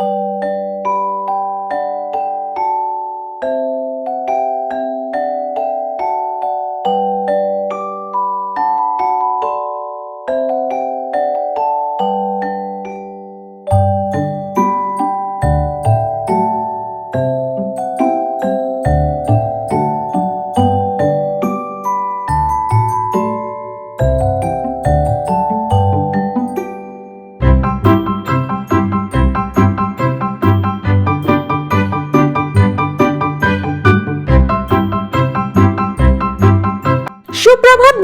you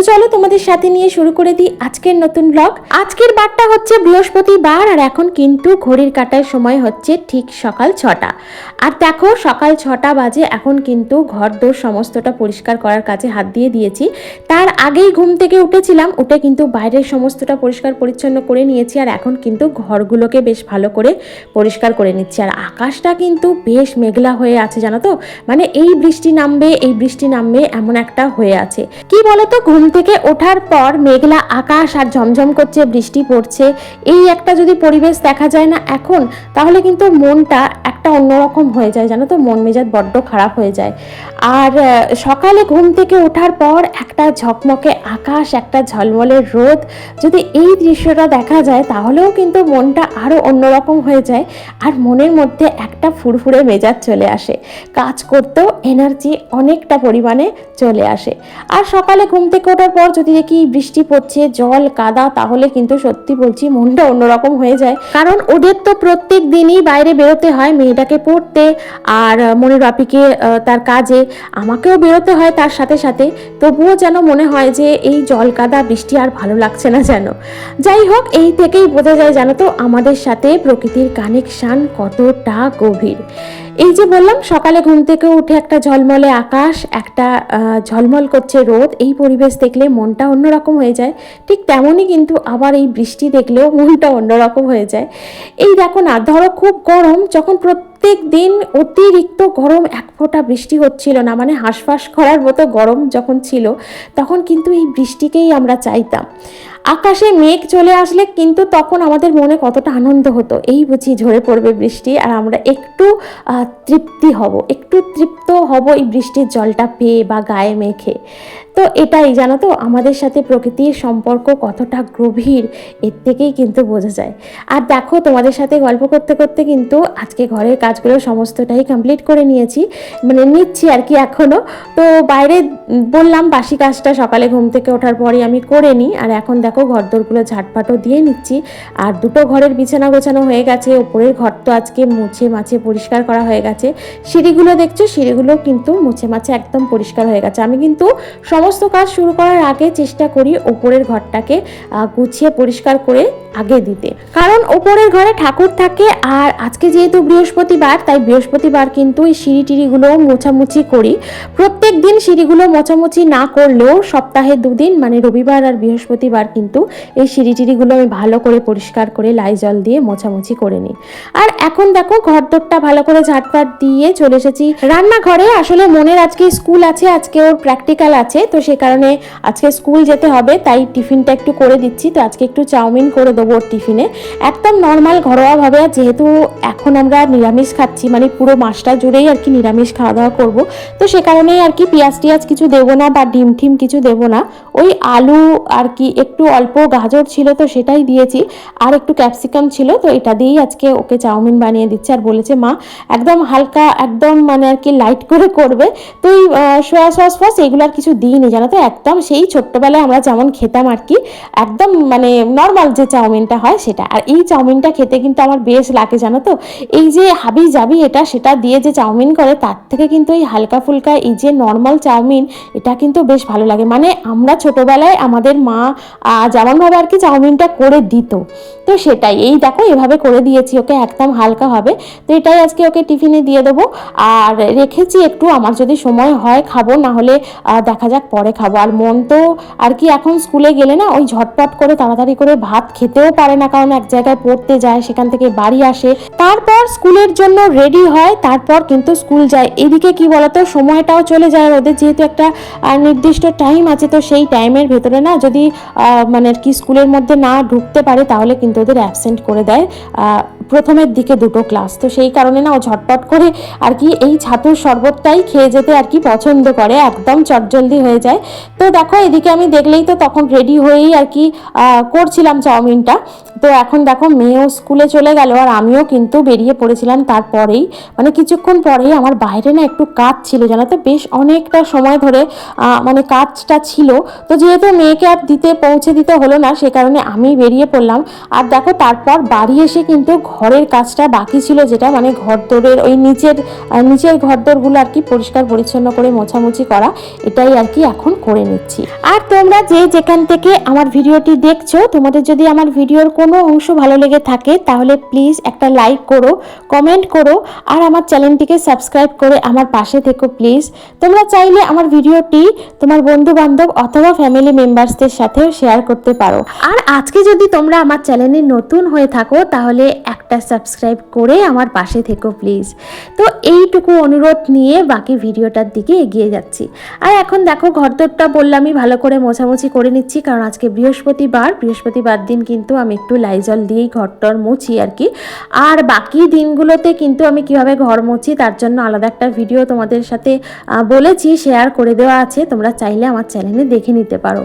তো চলো তোমাদের সাথে নিয়ে শুরু করে দিই আজকের নতুন ব্লগ আজকের বারটা হচ্ছে বৃহস্পতিবার আর এখন কিন্তু ঘড়ির কাটার সময় হচ্ছে ঠিক সকাল ছটা। আর দেখো সকাল ছটা বাজে এখন কিন্তু ঘর দোর সমস্তটা পরিষ্কার করার কাজে হাত দিয়ে দিয়েছি। তার আগেই ঘুম থেকে উঠেছিলাম, উঠে কিন্তু বাইরের সমস্তটা পরিষ্কার পরিচ্ছন্ন করে নিয়েছি আর এখন কিন্তু ঘরগুলোকে বেশ ভালো করে পরিষ্কার করে নিচ্ছি। আর আকাশটা কিন্তু বেশ মেঘলা হয়ে আছে, জানো তো? মানে এই বৃষ্টি নামবে, এই বৃষ্টি নামবে এমন একটা হয়ে আছে। কি বলতো? ঘুম থেকে ওঠার পর মেঘলা আকাশ আর ঝমঝম করছে, বৃষ্টি পড়ছে। এই একটা যদি পরিবেশ দেখা যায় না এখন, তাহলে কিন্তু মনটা একটা অন্যরকম হয়ে যায়, জানো তো? মন মেজাজ বড্ড খারাপ হয়ে যায়। আর সকালে ঘুম থেকে ওঠার পর একটা ঝকমকে আকাশ, একটা ঝলমলে রোদ। যদি এই দৃশ্যটা দেখা যায়, তাহলেও কিন্তু মনটা আরও অন্যরকম হয়ে যায় আর মনের মধ্যে একটা ফুরফুরে মেজাজ চলে আসে। কাজ করতেও এনার্জি অনেকটা পরিমাণে চলে আসে। আর সকালে ঘুম থেকে ওঠার পর যদি দেখি বৃষ্টি পড়ছে, জল কাদা, তাহলে কিন্তু সত্যি বলছি মনটা অন্যরকম হয়ে যায়। কারণ ওদের তো প্রত্যেক দিনই বাইরে বেরোতে হয় মেয়েটাকে পড়তে আর মনির বাপিকে তার কাজে। আমাকেও বেরোতে হয় তার সাথে সাথে। তবুও যেন মনে হয় যে এই জল কাদা, বৃষ্টি আর ভালো লাগছে না যেন। যাই হোক, এই থেকেই বোঝা যায় জানো তো আমাদের সাথে প্রকৃতির কানেকশান কতটা গভীর। এই যে বললাম, সকালে ঘুম থেকে উঠে একটা ঝলমলে আকাশ, একটা ঝলমল করছে রোদ, এই পরিবেশ দেখলে মনটা অন্যরকম হয়ে যায়। ঠিক তেমনই কিন্তু আবার এই বৃষ্টি দেখলেও মনটা অন্যরকম হয়ে যায়। এই দেখো না ধরো খুব গরম, যখন প্রত্যেক দিন অতিরিক্ত গরম এক ফোঁটা বৃষ্টি হচ্ছিল না মানে হাঁসফাঁস করার মতো গরম যখন ছিল, তখন কিন্তু এই বৃষ্টিকেই আমরা চাইতাম। আকাশে মেঘ চলে আসলে কিন্তু তখন আমাদের মনে কতটা আনন্দ হতো। এই বুঝি ঝরে পড়বে বৃষ্টি, আর আমরা একটু তৃপ্তি হব, একটু তৃপ্ত হব এই বৃষ্টির জলটা পেয়ে বা গায়ে মেখে। তো এটাই, জানো তো, আমাদের সাথে প্রকৃতির সম্পর্ক কতটা গভীর, এর থেকেই কিন্তু বোঝা যায়। আর দেখো, তোমাদের সাথে গল্প করতে করতে কিন্তু আজকে ঘরের কাজগুলো সমস্তটাই কমপ্লিট করে নিয়েছি মানে নিচ্ছি আর কি এখনও তো বাইরে বললাম, বাসি কাজটা সকালে ঘুম থেকে ওঠার পরই আমি করে নিই আর এখন দেখো ঘর ঘরদোরগুলো ঝাটপাটও দিয়ে নিচ্ছি। আর দুটো ঘরের বিছানা গোছানো হয়ে গেছে, ওপরের ঘর তো আজকে মুছে মাছে পরিষ্কার করা হয়ে গেছে। সিঁড়িগুলো দেখছ, সিঁড়িগুলো কিন্তু মুছে মাছে একদম পরিষ্কার হয়ে গেছে। আমি কিন্তু সমস্ত কাজ শুরু করার আগে চেষ্টা করি ওপরের ঘরটাকে গুছিয়ে পরিষ্কার করে আগে দিতে। কারণ ওপরের ঘরে ঠাকুর থাকে আর আজকে যেহেতু বৃহস্পতিবার, তাই বৃহস্পতিবার কিন্তু এই সিঁড়ি টিড়িগুলো মোছামুছি করি। প্রত্যেক দিন সিঁড়িগুলো মোছামুছি না করলেও সপ্তাহে দুদিন মানে রবিবার আর বৃহস্পতিবার কিন্তু এই সিঁড়ি টিড়িগুলো আমি ভালো করে পরিষ্কার করে লাই জল দিয়ে মোছামুছি করে নিই। আর এখন দেখো ঘর ঘরদোরটা ভালো করে ঝাটপাট দিয়ে চলে এসেছি। রান্নাঘরে আসলে মনের আজকে স্কুল আছে, আজকে ওর প্র্যাকটিক্যাল আছে, তো সে কারণে আজকে স্কুল যেতে হবে, তাই টিফিনটা একটু করে দিচ্ছি। তো আজকে একটু চাউমিন করে দেবো ওর টিফিনে। একদম নর্মাল ঘরোয়াভাবে, আর যেহেতু এখন আমরা নিরামিষ খাচ্ছি মানে পুরো মাসটা জুড়েই আর কি নিরামিষ খাওয়া দাওয়া করব, তো সে কারণেই আর কি পেঁয়াজ টিয়াজ কিছু দেবো না বা ডিম টিম কিছু দেবো না। ওই আলু আর কি একটু অল্প গাজর ছিল, তো সেটাই দিয়েছি। আর একটু ক্যাপসিকাম ছিল, তো এটা দিয়েই আজকে ওকে চাউমিন বানিয়ে দিচ্ছে। আর বলেছে, মা, একদম হালকা একদম মানে আর কি লাইট করে করবে। তো এই সোয়া সস ফস এগুলো আর কিছু দিইনি, জানো তো? একদম সেই ছোট্টবেলায় আমরা যেমন খেতাম আর কি, একদম মানে নর্মাল যে চাউমিনটা হয় সেটা। আর এই চাউমিনটা খেতে কিন্তু আমার বেশ লাগে, জানো তো? এই যে হাবি যাবি এটা, সেটা দিয়ে যে চাউমিন করে, তার থেকে কিন্তু এই হালকা ফুলকা এই যে নর্মাল চাউমিন, এটা কিন্তু বেশ ভালো লাগে। মানে আমরা ছোটবেলায় আমাদের মা যেমনভাবে আর কি চাউমিনটা করে দিত। তো সেটাই, এই দেখো এভাবে করে দিয়েছি, ওকে একদম হালকা হবে। তো এটাই আজকে ওকে টিফিনে দিয়ে দেবো। আর রেখেছি একটু, আমার যদি সময় হয় খাব না হলে দেখা যাক পরে খাব। আর মন তো, আর কি এখন স্কুলে গেলে না, ওই ঝটপট করে তাড়াতাড়ি করে ভাত খেতেও পারে না, কারণ এক জায়গায় পড়তে যায়, সেখান থেকে বাড়ি আসে। তারপর স্কুলের জন্য রেডি হয়, তারপর কিন্তু স্কুল যায়। এদিকে কি বলতো, সময়টাও চলে যায় ওদের, যেহেতু একটা নির্দিষ্ট টাইম আছে, তো সেই টাইমের ভেতরে না, যদি মানে আর কি স্কুলের মধ্যে না ঢুকতে পারে, তাহলে কিন্তু ওদের অ্যাবসেন্ট করে দেয় প্রথমের দিকে দুটো ক্লাস তো সেই কারণে না, ও ঝটপট করে আর কি এই ছাতুর শরবতটাই খেয়ে যেতে আর কি পছন্দ করে, একদম চটজলদি হয়ে যায়। তো দেখো এদিকে আমি দেখলেই তো তখন রেডি হয়েই আর কি করছিলাম চাউমিনটা। তো এখন দেখো মেয়েও স্কুলে চলে গেল আর আমিও কিন্তু বেরিয়ে পড়েছিলাম তারপরেই। মানে কিছুক্ষণ পরেই আমার বাইরে না একটু কাজ ছিল জানো তো বেশ অনেকটা সময় ধরে মানে কাজটা ছিল। তো যেহেতু মেয়েকে আর দিতে, পৌঁছে দিতে হলো না, সে কারণে আমি বেরিয়ে পড়লাম। আর দেখো তারপর বাড়ি এসে কিন্তু ঘরের কাজটা বাকি ছিল যেটা মানে ঘর ঘরদোরের ওই নিচের নিচের ঘরদোরগুলো আর কি পরিষ্কার পরিচ্ছন্ন করে মোছামুছি করা, এটাই আর কি এখন করে নিচ্ছি। আর তোমরা যে যেখান থেকে আমার ভিডিওটি দেখছ, তোমাদের যদি আমার ভিডিওর কোনো অংশ ভালো লেগে থাকে, তাহলে প্লিজ একটা লাইক করো কমেন্ট করো, আর আমার চ্যানেলটিকে সাবস্ক্রাইব করে আমার পাশে থেকো প্লিজ তোমরা চাইলে আমার ভিডিওটি তোমার বন্ধু বান্ধব অথবা ফ্যামিলি মেম্বার্সদের সাথেও শেয়ার করতে পারো। আর আজকে যদি তোমরা আমার চ্যানেলে নতুন হয়ে থাকো, তাহলে একটা সাবস্ক্রাইব করে আমার পাশে থেকো প্লিজ তো এইটুকু অনুরোধ নিয়ে বাকি ভিডিওটার দিকে এগিয়ে যাচ্ছি। আর এখন দেখো ঘরদোরটা বললামই ভালো করে মোছামুছি করে নিচ্ছি, কারণ আজকে বৃহস্পতিবার বৃহস্পতিবার দিন কিন্তু আমি একটু লাইজল দিয়েই ঘরটর মুছি আর কি। আর বাকি দিনগুলোতে কিন্তু আমি কীভাবে ঘর মুছি তার জন্য আলাদা একটা ভিডিও তোমাদের সাথে বলেছি শেয়ার করে দেওয়া আছে, তোমরা চাইলে আমার চ্যানেলে দেখে নিতে পারো।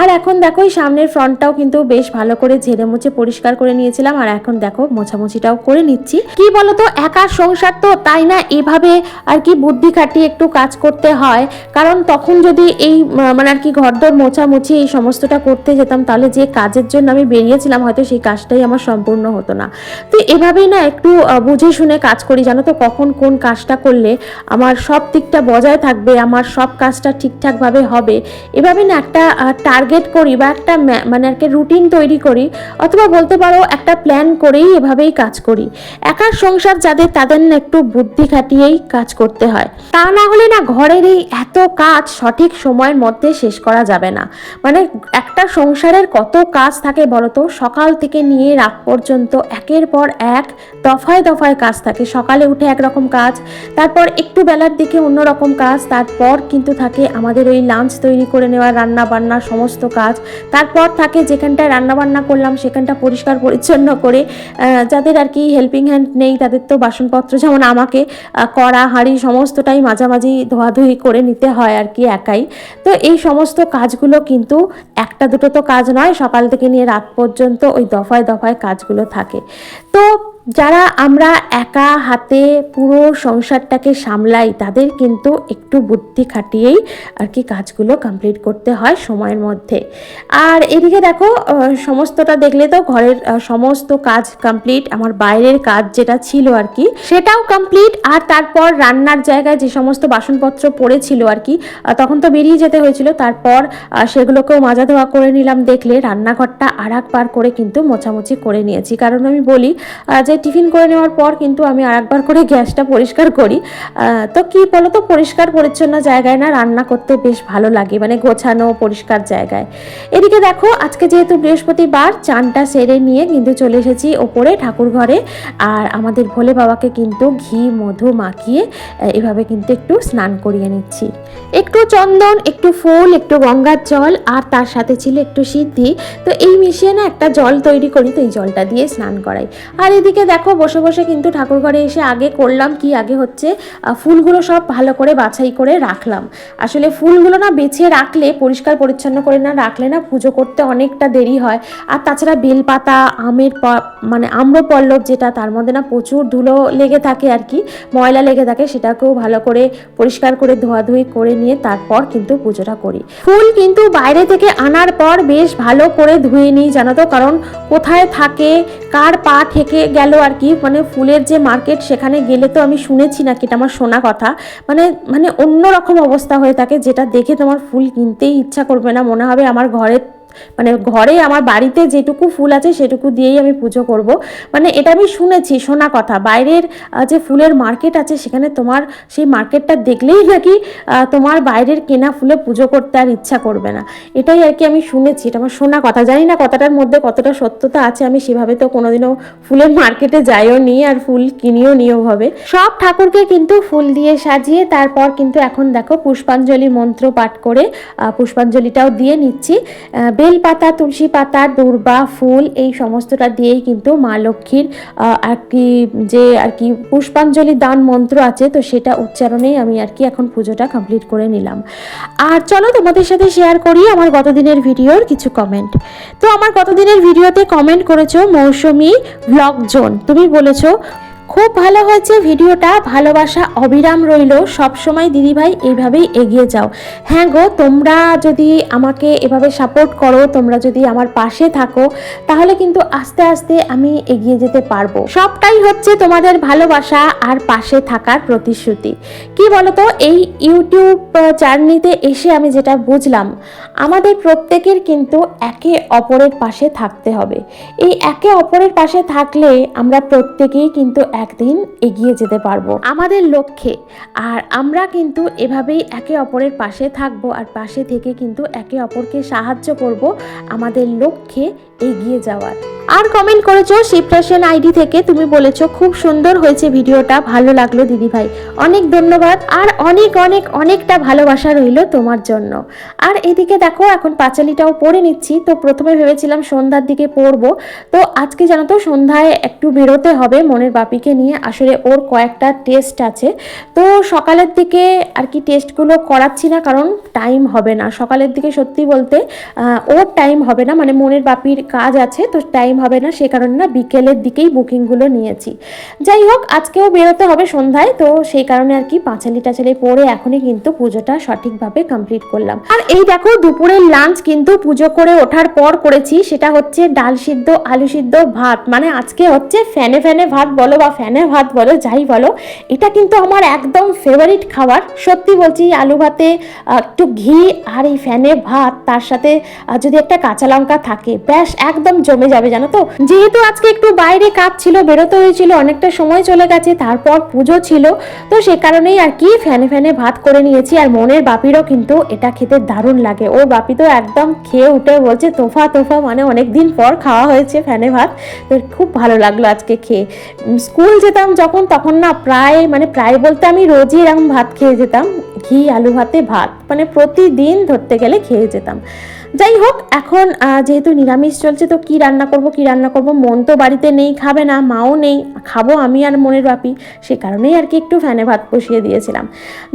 আর এখন দেখো এই সামনের ফ্রন্টটাও কিন্তু বেশ ভালো করে ঝেড়ে মুছে পরিষ্কার করে নিয়েছিলাম, আর এখন দেখো মোছামুছিটাও করে নিচ্ছি। কি বলতো, একার সংসার তো তাই না এভাবে আর কি বুদ্ধি খাটিয়ে একটু কাজ করতে হয়। কারণ তখন যদি এই মানে আর কি ঘরদোর মোছামুছি এই সমস্তটা করতে যেতাম, তাহলে যে কাজের জন্য আমি বেরিয়েছিলাম, হয়তো সেই কাজটাই আমার সম্পূর্ণ হতো না। তো এভাবেই না একটু বুঝে শুনে কাজ করি, জানো তো কখন কোন কাজটা করলে আমার সব দিকটা বজায় থাকবে, আমার সব কাজটা ঠিকঠাকভাবে হবে। এভাবে না একটা টার্গেট করি বা একটা মানে আর কি রুটিন তৈরি করি, অথবা বলতে পারো একটা প্ল্যান করেই এভাবেই কাজ করি। একার সংসার যাদের, তাদের না একটু বুদ্ধি খাটিয়েই কাজ করতে হয়। তা না হলে না ঘরের এই এত কাজ সঠিক সময়ের মধ্যে শেষ করা যাবে না। মানে একটা সংসারের কত কাজ থাকে বলতো? সকাল থেকে নিয়ে রাত পর্যন্ত একের পর এক দফায় দফায় কাজ থাকে। সকালে উঠে একরকম কাজ, তারপর একটু বেলার দিকে অন্যরকম কাজ, তারপর কিন্তু থাকে আমাদের ওই লাঞ্চ তৈরি করে নেওয়া রান্না বান্না সমস্ত কাজ। তারপর থাকে যেখানটায় রান্না বান্না করলাম, সেখানটা পরিষ্কার পরিচ্ছন্ন করে যাদের আর কি হেল্পিং হ্যান্ড নেই, তাদের তো বাসনপত্র যেমন আমাকে কড়া, হাঁড়ি সমস্তটাই মাঝামাঝি ধোয়াধুয়ি করে নিতে হয় আর কি একাই। তো এই সমস্ত কাজগুলো কিন্তু একটা দুটো তো কাজ নয়, সকাল থেকে নিয়ে রাত পর্যন্ত ওই দফায় দফায় কাজগুলো থাকে। তো যারা আমরা একা হাতে পুরো সংসারটাকে সামলাই, তাদের কিন্তু একটু বুদ্ধি খাটিয়েই আর কি কাজগুলো কমপ্লিট করতে হয় সময়ের মধ্যে। আর এদিকে দেখো সমস্তটা দেখলে তো ঘরের সমস্ত কাজ কমপ্লিট আমার বাইরের কাজ যেটা ছিল আর কি, সেটাও কমপ্লিট আর তারপর রান্নার জায়গায় যে সমস্ত বাসনপত্র পড়েছিল আর কি তখন তো বেরিয়ে যেতে হয়েছিল। তারপর সেগুলোকেও মাজা ধোয়া করে নিলাম। দেখলে রান্নাঘরটা আর একবার করে কিন্তু মোছামুছি করে নিয়েছি। কারণ আমি বলি যে টিফিন করে নেওয়ার পর কিন্তু আমি আর একবার করে গ্যাসটা পরিষ্কার করি। তো কি বলো তো পরিষ্কার পরিচ্ছন্ন জায়গায় না রান্না করতে বেশ ভালো লাগে মানে গোছানো পরিষ্কার জায়গায়। এদিকে দেখো, আজকে যেহেতু বৃহস্পতিবার, চানটা সেরে নিয়ে কিন্তু চলে এসেছি ওপরে ঠাকুর ঘরে। আর আমাদের ভোলে বাবাকে কিন্তু ঘি, মধু মাখিয়ে এভাবে কিন্তু একটু স্নান করিয়ে নিচ্ছি। একটু চন্দন, একটু ফুল, একটু গঙ্গার জল, আর তার সাথে ছিল একটু সিদ্ধি। তো এই মিশিয়ে না একটা জল তৈরি করি, তো এই জলটা দিয়ে স্নান করাই। আর এদিকে দেখো, বসে বসে কিন্তু ঠাকুর ঘরে এসে আগে করলাম কি? আগে হচ্ছে ফুলগুলো সব ভালো করে বাছাই করে রাখলাম। আসলে ফুলগুলো না বেছে রাখলে, পরিষ্কার পরিচ্ছন্ন করে না রাখলে না পুজো করতে অনেকটা দেরি হয়। আর তাছাড়া বেলপাতা, আমের মানে আম্রপল্লব যেটা, তার মধ্যে না প্রচুর ধুলো লেগে থাকে আর কি, ময়লা লেগে থাকে, সেটাকেও ভালো করে পরিষ্কার করে ধোয়াধুয়ি করে নিয়ে তারপর কিন্তু পুজোটা করি। ফুল কিন্তু বাইরে থেকে আনার পর বেশ ভালো করে ধুয়ে নিই, জানো তো? কারণ কোথায় থাকে, কার পা থেকে গেল আর কি মানে ফুলের যে মার্কেট সেখানে গেলে তো আমি শুনেছি নাকি, এটা আমার শোনা কথা। মানে মানে অন্য রকম অবস্থা হয়ে থাকে, যেটা দেখে তোমার ফুল কিনতেই ইচ্ছা করবে না। মনে হবে আমার ঘরের মানে ঘরে আমার বাড়িতে যেটুকু ফুল আছে সেটুকু দিয়েই আমি পুজো করব। মানে এটা আমি শুনেছি, শোনা কথা। বাইরের যে ফুলের মার্কেট আছে সেখানে তোমার সেই মার্কেটটা দেখলেই নাকি তোমার বাইরের কেনা ফুলে পুজো করতে আর ইচ্ছা করবে না। এটাই আর কি আমি শুনেছি, এটা আমার শোনা কথা। জানি না কথাটার মধ্যে কতটা সত্যতা আছে, আমি সেভাবে তো কোনোদিনও ফুলের মার্কেটে যাইও নি আর ফুল কিনিও নিও ভাবে। সব ঠাকুরকে কিন্তু ফুল দিয়ে সাজিয়ে তারপর কিন্তু এখন দেখো পুষ্পাঞ্জলি মন্ত্র পাঠ করে পুষ্পাঞ্জলিটাও দিয়ে নিচ্ছি। আহ, বেলপাতা তুলসী পাতা দূর্বা ফুল এই সমস্তটা দিয়েই কিন্তু মা লক্ষ্মীর আর কি যে আর কি পুষ্পাঞ্জলি দান মন্ত্র আছে তো সেটা উচ্চারণেই আমি আর কি এখন পুজোটা কমপ্লিট করে নিলাম। আর চলো তোমাদের সাথে শেয়ার করি আমার গতদিনের ভিডিওর কিছু কমেন্ট তো আমার গতদিনের ভিডিওতে কমেন্ট করেছ মৌসুমি ব্লগ জোন তুমি বলেছ খুব ভালো হয়েছে ভিডিওটা, ভালোবাসা অবিরাম রইল। সবসময় দিদিভাই এইভাবেই এগিয়ে যাও। হ্যাঁ গো, তোমরা যদি আমাকে এভাবে সাপোর্ট করো, তোমরা যদি আমার পাশে থাকো, তাহলে কিন্তু আস্তে আস্তে আমি এগিয়ে যেতে পারব। সবটাই হচ্ছে তোমাদের ভালোবাসা আর পাশে থাকার প্রতিশ্রুতি। কি বলতো, এই ইউটিউব জার্নিতে এসে আমি যেটা বুঝলাম, আমাদের প্রত্যেকের কিন্তু একে অপরের পাশে থাকতে হবে। এই একে অপরের পাশে থাকলে আমরা প্রত্যেকেই কিন্তু একদিন এগিয়ে যেতে পারব। আমাদের লক্ষ্যে। আর আমরা কিন্তু এভাবেই একে অপরের পাশে থাকব আর পাশে থেকে কিন্তু একে অপরকে সাহায্য করব আমাদের লক্ষ্যে এগিয়ে যাওয়ার। আর কমেন্ট করেছ শিবরাসেন আইডি থেকে তুমি বলেছ, খুব সুন্দর হয়েছে ভিডিওটা, ভালো লাগল দিদিভাই। অনেক ধন্যবাদ আর অনেক অনেক, অনেকটা ভালোবাসা রইল তোমার জন্য। আর এদিকে দেখো, এখন পাঁচালিটাও পরে নিচ্ছি। তো প্রথমে ভেবেছিলাম সন্ধ্যার দিকে পরবো তো আজকে জানো তো, সন্ধ্যায় একটু বেরোতে হবে মনের বাপিকে নিয়ে। আসলে ওর কয়েকটা টেস্ট আছে। তো সকালের দিকে আর কি টেস্টগুলো করাচ্ছি না, কারণ টাইম হবে না। সকালের দিকে সত্যি বলতে ওর টাইম হবে না। মানে মনের বাপির কাজ আছে, তো টাইম হবে না, সে কারণে না বিকেলের দিকেই বুকিংগুলো নিয়েছি। যাই হোক, আজকেও বেরোতে হবে সন্ধ্যায়, তো সেই কারণে আর কি পাঁচালি টাচালি পরে এখনই কিন্তু পুজোটা সঠিকভাবে কমপ্লিট করলাম। আর এই দেখো, দুপুরের লাঞ্চ কিন্তু পুজো করে ওঠার পর করেছি, সেটা হচ্ছে ডাল সিদ্ধ, আলু সিদ্ধ, ভাত। মানে আজকে হচ্ছে ফ্যানে ফ্যানে ভাত বলো বা ফ্যানে ভাত বলো, যাই বলো, এটা কিন্তু আমার একদম ফেভারিট খাবার। সত্যি বলছি, আলু ভাতে একটু ঘি আর এই ফ্যানে ভাত, তার সাথে যদি একটা কাঁচা লঙ্কা থাকে, ব্যাস, একদম জমে যাবে, জানো তো? যেহেতু আজকে একটু বাইরে কাজ ছিল, বেরোতে হয়েছিল, অনেকটা সময় চলে গেছে, তারপর পুজো ছিল, তো সে কারণেই আর কি ফ্যানে ফ্যানে ভাত করে নিয়েছি, আর মনের বাপিরও কিন্তু এটা খেতে দারুণ লাগে। ওর বাপি তো একদম খেয়ে উঠে বলছে, তোফা তোফা মানে অনেক দিন পর খাওয়া হয়েছে ফ্যানে ভাত, তো খুব ভালো লাগল আজকে খেয়ে। স্কুল যেতাম যখন, তখন না প্রায় মানে প্রায় বলতে আমি রোজই এরকম ভাত খেয়ে যেতাম, ঘি, আলু ভাতে ভাত মানে প্রতিদিন ধরতে গেলে খেয়ে যেতাম। যাই হোক, এখন যেহেতু নিরামিষ চলছে, তো কি রান্না করব, কি রান্না করব? মন তো বাড়িতে নেই, খাবে না, মাও নেই, খাব আমি আর মনের বাপি। সে কারণেই আর কি একটু ফ্যানে ভাত বসিয়ে দিয়েছিলাম।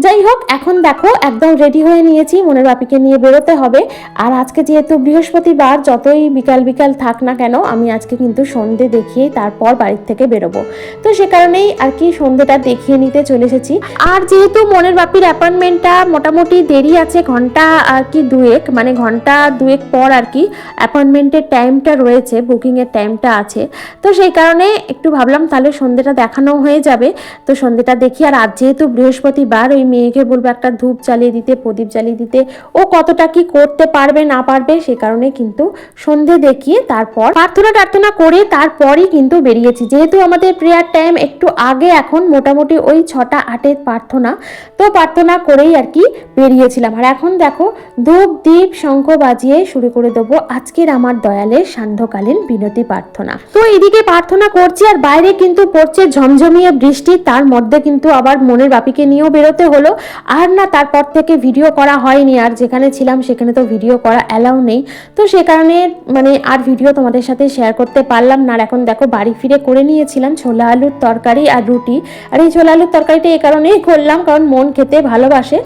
যাই হোক, এখন দেখো, একদম রেডি হয়ে নিয়েছি, মনের বাপিকে নিয়ে বেরোতে হবে। আর আজকে যেহেতু বৃহস্পতিবার, যতই বিকাল বিকাল থাক না কেন, আমি আজকে কিন্তু সন্ধে দেখিয়ে তারপর বাড়ির থেকে বেরোবো। তো সে কারণেই আর কি সন্ধেটা দেখিয়ে নিতে চলে এসেছি। আর যেহেতু মনের বাপির অ্যাপয়েন্টমেন্টটা মোটামুটি দেরি আছে, ঘণ্টা আর কি দুয়েক মানে ঘণ্টা দুয়েক পর আর কি অ্যাপয়েন্টমেন্টের টাইমটা রয়েছে বুকিংয়ের টাইমটা আছে। তো সেই কারণে একটু ভাবলাম তাহলে সন্ধেটা দেখানো হয়ে যাবে। তো সন্ধেটা দেখি, আর আজ যেহেতু বৃহস্পতিবার, ওই মেয়েকে বলব একটা ধূপ জ্বালিয়ে দিতে, প্রদীপ জ্বালিয়ে দিতে। ও কতটা কি করতে পারবে, না পারবে, সে কারণে কিন্তু সন্ধে দেখিয়ে তারপর প্রার্থনা টার্থনা করে তারপরই কিন্তু বেরিয়েছি। যেহেতু আমাদের প্রেয়ার টাইম একটু আগে এখন, মোটামুটি ওই ছটা আটের প্রার্থনা। তো প্রার্থনা করেই আর কি বেরিয়েছিলাম। আর এখন দেখো, ধূপ দ্বীপ শঙ্খ বাজিয়ে শুরু করে দেবো আজকের আমার দয়ালের সান্ধ্যকালীন বিনতি প্রার্থনা। তো এদিকে প্রার্থনা করছি আর বাইরে কিন্তু পড়ছে ঝমঝমিয়ে বৃষ্টি, তার মধ্যে কিন্তু আবার মনের বাপিকে নিয়েও বেরোতে হলো। আর না, তারপর থেকে ভিডিও করা হয়নি, আর যেখানে ছিলাম সেখানে তো ভিডিও করা অ্যালাউ নেই। তো সে কারণে মানে আর ভিডিও তোমাদের সাথে শেয়ার করতে পারলাম না। আর এখন দেখো বাড়ি ফিরে করে নিয়েছিলাম ছোলা আলুর তরকারি আর রুটি। আর এই ছোলা আলুর তরকারিটা এই কারণেই করলাম, কারণ মন খেতে ভালোবাসে,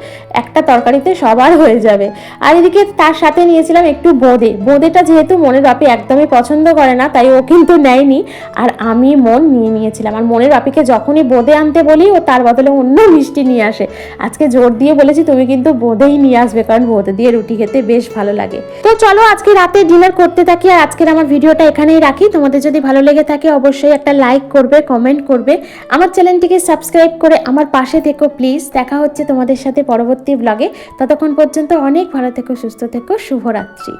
একটা তরকারিতে সবার হয়ে যাবে। আর এদিকে তার সাথে নিয়েছিলাম একটু বোঁদে। বোঁদেটা যেহেতু মনের বাপি একদমই পছন্দ করে না, তাই ও কিন্তু নেয়নি। আর আমি মন নিয়ে নিয়েছিলাম। আর মনের বাপিকে যখনই বোঁদে আনতে বলি, ও তার বদলে অন্য মিষ্টি নিয়ে আসে। আজকে জোর দিয়ে বলেছি তুমি কিন্তু বোঁদেই নিয়ে আসবে, কারণ বোঁদে দিয়ে রুটি খেতে বেশ ভালো লাগে। তো চলো আজকে রাতে ডিনার করতে থাকি, আর আজকের আমার ভিডিওটা এখানেই রাখি। তোমাদের যদি ভালো লেগে থাকে, অবশ্যই একটা লাইক করবে, কমেন্ট করবে। আমার চ্যানেলটিকে সাবস্ক্রাইব করে আমার পাশে থেকো, প্লিজ। দেখা হচ্ছে তোমাদের সাথে পরবর্তী ব্লগে ততক্ষণ পর্যন্ত অনেক ভালো থেকো, সুস্থ থেকো শুভরাত্রি।